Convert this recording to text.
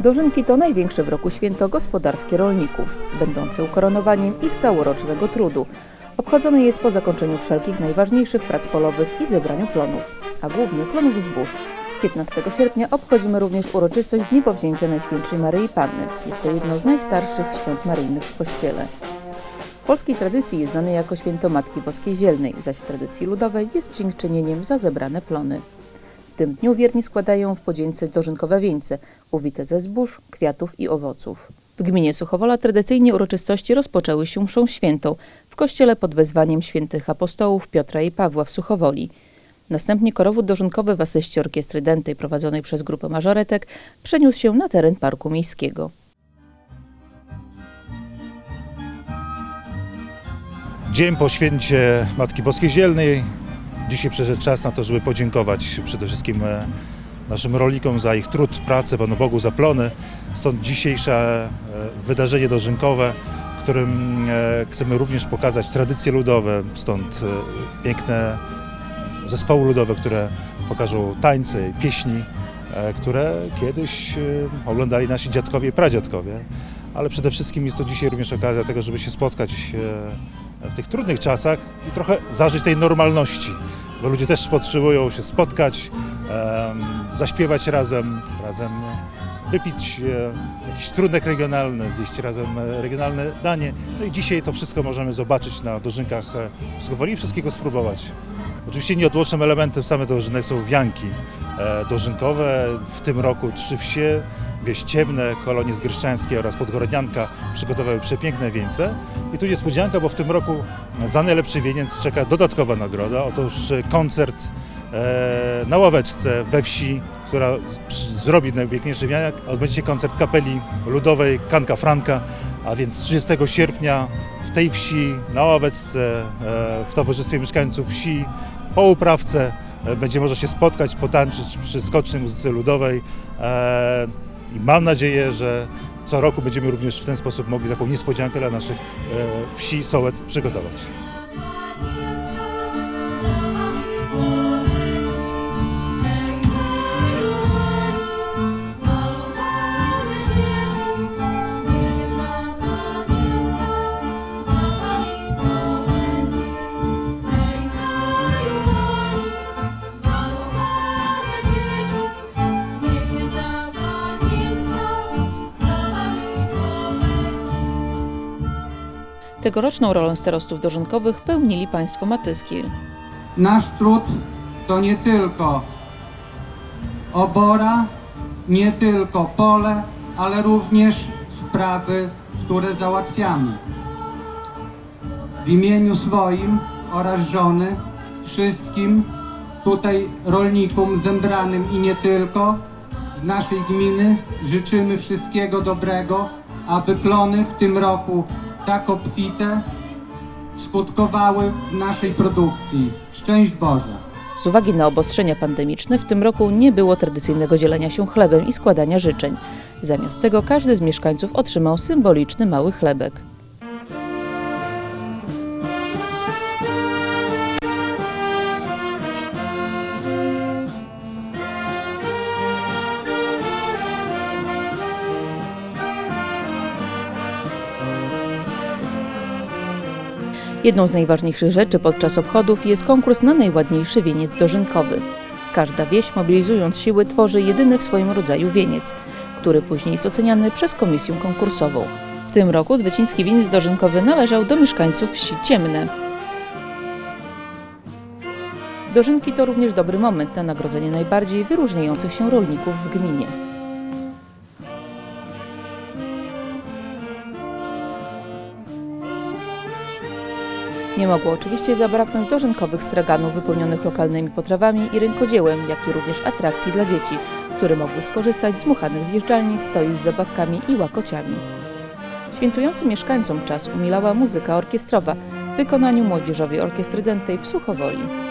Dożynki to największe w roku święto gospodarskie rolników, będące ukoronowaniem ich całorocznego trudu. Obchodzone jest po zakończeniu wszelkich najważniejszych prac polowych i zebraniu plonów, a głównie plonów zbóż. 15 sierpnia obchodzimy również uroczystość Dni Powzięcia Najświętszej Maryi Panny. Jest to jedno z najstarszych świąt maryjnych w Kościele. W polskiej tradycji jest znane jako święto Matki Boskiej Zielnej, zaś w tradycji ludowej jest dziękczynieniem za zebrane plony. Tym dniu wierni składają w podzięce dożynkowe wieńce, uwite ze zbóż, kwiatów i owoców. W gminie Suchowola tradycyjnie uroczystości rozpoczęły się mszą świętą w kościele pod wezwaniem świętych apostołów Piotra i Pawła w Suchowoli. Następnie korowód dożynkowy w asyście orkiestry dętej prowadzonej przez grupę mażoretek przeniósł się na teren Parku Miejskiego. Dzień po święcie Matki Boskiej Zielnej. Dzisiaj przyszedł czas na to, żeby podziękować przede wszystkim e, naszym rolnikom za ich trud, pracę, Panu Bogu za plony. Stąd dzisiejsze e, wydarzenie dożynkowe, w którym e, chcemy również pokazać tradycje ludowe, stąd piękne zespoły ludowe, które pokażą tańce i pieśni, które kiedyś oglądali nasi dziadkowie i pradziadkowie. Ale przede wszystkim jest to dzisiaj również okazja tego, żeby się spotkać w tych trudnych czasach i trochę zażyć tej normalności, bo ludzie też potrzebują się spotkać, zaśpiewać razem, razem wypić e, jakiś trunek regionalny, zjeść razem e, regionalne danie. No i dzisiaj to wszystko możemy zobaczyć na dożynkach e, w Suchowoli i wszystkiego spróbować. Oczywiście nieodłącznym elementem samych dożynek są wianki e, dożynkowe. W tym roku trzy wsie, wieś Ciemne, kolonie zgryszczańskie oraz Podgorodianka przygotowały przepiękne wieńce. I tu niespodzianka, bo w tym roku za najlepszy wieniec czeka dodatkowa nagroda. Otóż e, koncert e, na ławeczce we wsi, która zrobi najpiękniejszy wianek. Odbędzie się koncert kapeli ludowej Kanka Franka, a więc 30 sierpnia w tej wsi, na ławeczce, e, w towarzystwie mieszkańców wsi, po uprawce e, będzie można się spotkać, potańczyć przy skocznej muzyce ludowej e, i mam nadzieję, że co roku będziemy również w ten sposób mogli taką niespodziankę dla naszych e, wsi Sołec przygotować. Tegoroczną rolę starostów dożynkowych pełnili państwo Matyskiel. Nasz trud to nie tylko obora, nie tylko pole, ale również sprawy, które załatwiamy. W imieniu swoim oraz żony, wszystkim tutaj rolnikom zembranym i nie tylko z naszej gminy życzymy wszystkiego dobrego, aby plony w tym roku tak obfite skutkowały w naszej produkcji. Szczęść Boże! Z uwagi na obostrzenia pandemiczne w tym roku nie było tradycyjnego dzielenia się chlebem i składania życzeń. Zamiast tego każdy z mieszkańców otrzymał symboliczny mały chlebek. Jedną z najważniejszych rzeczy podczas obchodów jest konkurs na najładniejszy wieniec dożynkowy. Każda wieś, mobilizując siły, tworzy jedyny w swoim rodzaju wieniec, który później jest oceniany przez komisję konkursową. W tym roku zwycięski wieniec dożynkowy należał do mieszkańców wsi Ciemne. Dożynki to również dobry moment na nagrodzenie najbardziej wyróżniających się rolników w gminie. Nie mogło oczywiście zabraknąć dożynkowych straganów wypełnionych lokalnymi potrawami i rękodziełem, jak i również atrakcji dla dzieci, które mogły skorzystać z muchanych zjeżdżalni, stoi z zabawkami i łakociami. Świętującym mieszkańcom czas umilała muzyka orkiestrowa w wykonaniu Młodzieżowej Orkiestry Dętej w Suchowoli.